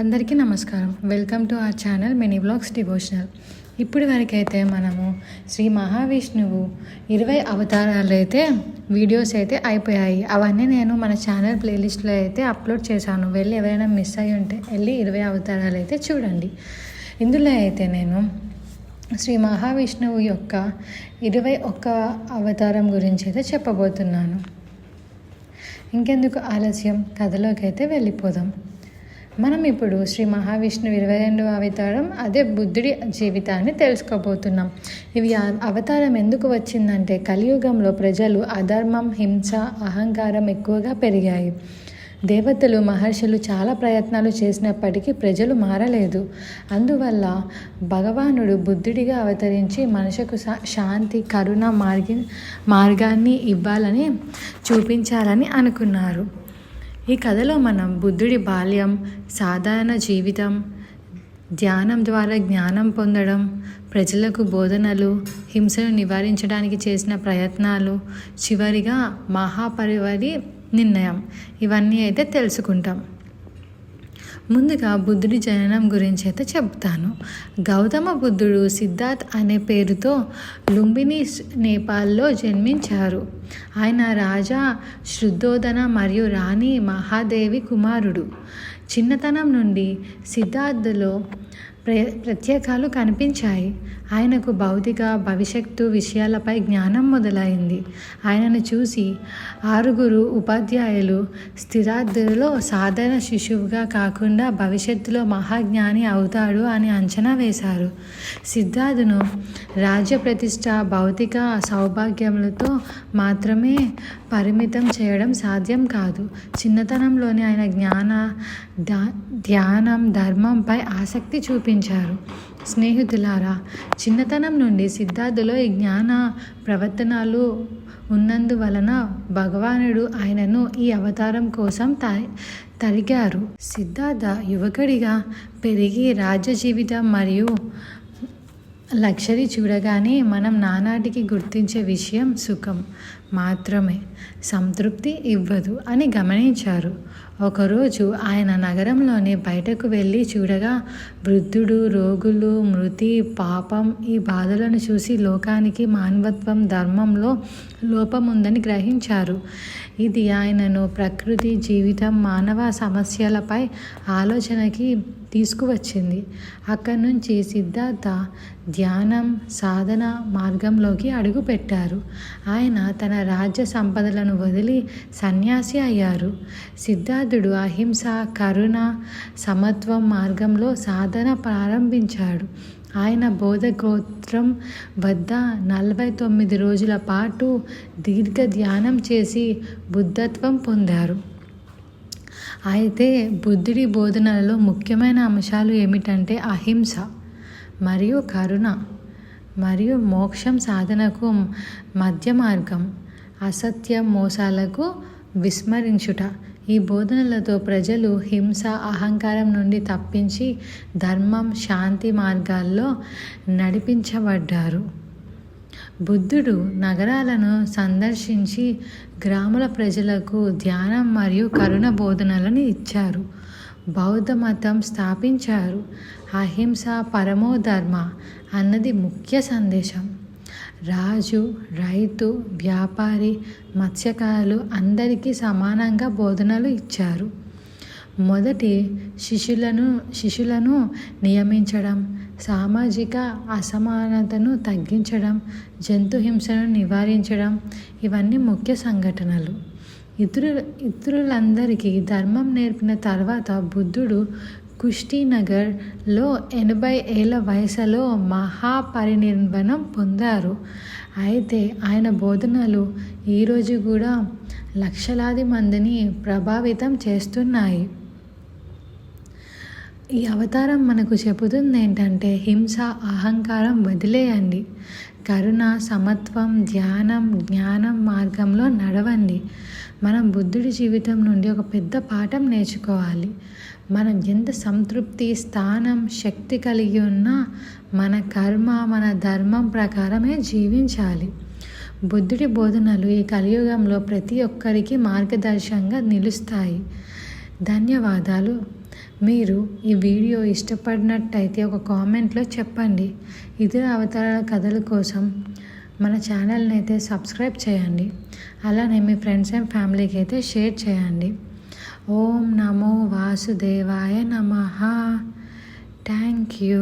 అందరికీ నమస్కారం. Welcome to our channel mini blogs devotional. ఇప్పుడు వరకైతే మనము శ్రీ మహావిష్ణువు ఇరవై అవతారాలు అయితే వీడియోస్ అయితే అయిపోయాయి. అవన్నీ నేను మన ఛానల్ ప్లేలిస్ట్లో అయితే అప్లోడ్ చేశాను. వెళ్ళి ఎవరైనా మిస్ అయి ఉంటే వెళ్ళి ఇరవై అవతారాలు అయితే చూడండి. ఇందులో అయితే నేను శ్రీ మహావిష్ణువు యొక్క ఇరవై ఒక్క అవతారం గురించి అయితే చెప్పబోతున్నాను. ఇంకెందుకు ఆలస్యం? కథలోకి అయితే వెళ్ళిపోదాం. మనం ఇప్పుడు శ్రీ మహావిష్ణు ఇరవై రెండవ అవతారం అదే బుద్ధుడి జీవితాన్ని తెలుసుకోబోతున్నాం. ఇవి అవతారం ఎందుకు వచ్చిందంటే కలియుగంలో ప్రజలు అధర్మం హింస అహంకారం ఎక్కువగా పెరిగాయి. దేవతలు మహర్షులు చాలా ప్రయత్నాలు చేసినప్పటికీ ప్రజలు మారలేదు. అందువల్ల భగవానుడు బుద్ధుడిగా అవతరించి మనుషుకు శా- శాంతి కరుణ మార్గి మార్గాన్ని ఇవ్వాలని చూపించాలని అనుకున్నారు. ఈ కథలో మనం బుద్ధుడి బాల్యం సాధారణ జీవితం ధ్యానం ద్వారా జ్ఞానం పొందడం ప్రజలకు బోధనలు హింసను నివారించడానికి చేసిన ప్రయత్నాలు చివరిగా మహాపరివారి నిర్ణయం. ఇవన్నీ అయితే తెలుసుకుంటాం. ముందుగా బుద్ధుడి జననం గురించి అయితే చెప్తాను. గౌతమ బుద్ధుడు సిద్ధార్థ్ అనే పేరుతో లుంబిని నేపాల్లో జన్మించారు. ఆయన రాజా శుద్ధోదన మరియు రాణి మహాదేవి కుమారుడు. చిన్నతనం నుండి సిద్ధార్థలో ప్ర ప్రత్యేకాలు కనిపించాయి. ఆయనకు భౌతిక భవిష్యత్తు విషయాలపై జ్ఞానం మొదలైంది. ఆయనను చూసి ఆరుగురు ఉపాధ్యాయులు స్థిరార్థులో సాధారణ శిశువుగా కాకుండా భవిష్యత్తులో మహాజ్ఞాని అవుతాడు అని అంచనా వేశారు. సిద్ధార్థును రాజ్య ప్రతిష్ట భౌతిక సౌభాగ్యములతో మాత్రమే పరిమితం చేయడం సాధ్యం కాదు. చిన్నతనంలోనే ఆయన జ్ఞాన ధ్యానం ధర్మంపై ఆసక్తి చూపించారు స్నేహితులారా చిన్నతనం నుండి సిద్ధార్థులో ఈ జ్ఞాన ప్రవర్తనలు ఉన్నందువలన భగవానుడు ఆయనను ఈ అవతారం కోసం త- తరిగారు. సిద్ధార్థ యువకుడిగా పెరిగి రాజ్య జీవితం మరియు లక్షరీ చూడగానే మనం నానాటికి గుర్తించే విషయం సుఖం. మాత్రమే. సంతృప్తి ఇవ్వదు అని గమనించారు. ఒకరోజు ఆయన నగరంలోని బయటకు వెళ్ళి చూడగా వృద్ధుడు రోగులు మృతి పాపం ఈ బాధలను చూసి లోకానికి మానవత్వం ధర్మంలో లోపం ఉందని గ్రహించారు. ఇది ఆయనను ప్రకృతి జీవితం మానవ సమస్యలపై ఆలోచనకి తీసుకువచ్చింది. అక్కడి నుంచి సిద్ధార్థ ధ్యానం సాధన మార్గంలోకి అడుగుపెట్టారు. ఆయన తన రాజ్య సంపదలను వదిలి సన్యాసి అయ్యారు. సిద్ధార్థ ప్రహ్లాదుడు అహింస కరుణ సమత్వం మార్గంలో సాధన ప్రారంభించాడు. ఆయన బోధగోత్రం వద్ద నలభై తొమ్మిది రోజుల పాటు దీర్ఘ ధ్యానం చేసి బుద్ధత్వం పొందారు. అయితే బుద్ధుడి బోధనలలో ముఖ్యమైన అంశాలు ఏమిటంటే అహింస మరియు కరుణ మరియు మోక్షం సాధనకు మధ్య మార్గం. అసత్యం మోసాలకు విస్మరించుట ఈ బోధనలతో ప్రజలు హింస అహంకారం నుండి తప్పించి ధర్మం శాంతి మార్గాల్లో నడిపించబడ్డారు. బుద్ధుడు నగరాలను సందర్శించి గ్రాముల ప్రజలకు ధ్యానం మరియు కరుణ బోధనలను ఇచ్చారు. బౌద్ధ మతం స్థాపించారు. అహింస పరమోధర్మ అన్నది ముఖ్య సందేశం. రాజు రైతు వ్యాపారి మత్స్యకారులు అందరికీ సమానంగా బోధనలు ఇచ్చారు. మొదటి శిష్యులను శిష్యులను నియమించడం సామాజిక అసమానతను తగ్గించడం జంతు హింసను నివారించడం ఇవన్నీ ముఖ్య సంఘటనలు. ఇతరు ఇతరులందరికీ ధర్మం నేర్పిన తర్వాత బుద్ధుడు కుష్టినగర్లో ఎనభై ఏళ్ళ వయసులో మహాపరినిర్వణం పొందారు. అయితే ఆయన బోధనలు ఈరోజు కూడా లక్షలాది మందిని ప్రభావితం చేస్తున్నాయి. ఈ అవతారం మనకు చెబుతుంది ఏంటంటే హింస అహంకారం వదిలేయండి. కరుణ సమత్వం ధ్యానం జ్ఞానం మార్గంలో నడవండి. మనం బుద్ధుడి జీవితం నుండి ఒక పెద్ద పాఠం నేర్చుకోవాలి. మనం ఎంత సంతృప్తి స్థానం శక్తి కలిగి ఉన్నా మన కర్మ మన ధర్మం ప్రకారమే జీవించాలి. బుద్ధుడి బోధనలు ఈ కలియుగంలో ప్రతి ఒక్కరికి మార్గదర్శకంగా నిలుస్తాయి. ధన్యవాదాలు. మీరు ఈ వీడియో ఇష్టపడినట్టయితే ఒక కామెంట్లో చెప్పండి. ఇతర అవతారాల కథల కోసం మన ఛానల్ని అయితే సబ్స్క్రైబ్ చేయండి. అలానే మీ ఫ్రెండ్స్ అండ్ ఫ్యామిలీకి అయితే షేర్ చేయండి. ఓం నమో వాసుదేవాయ నమ. Thank you.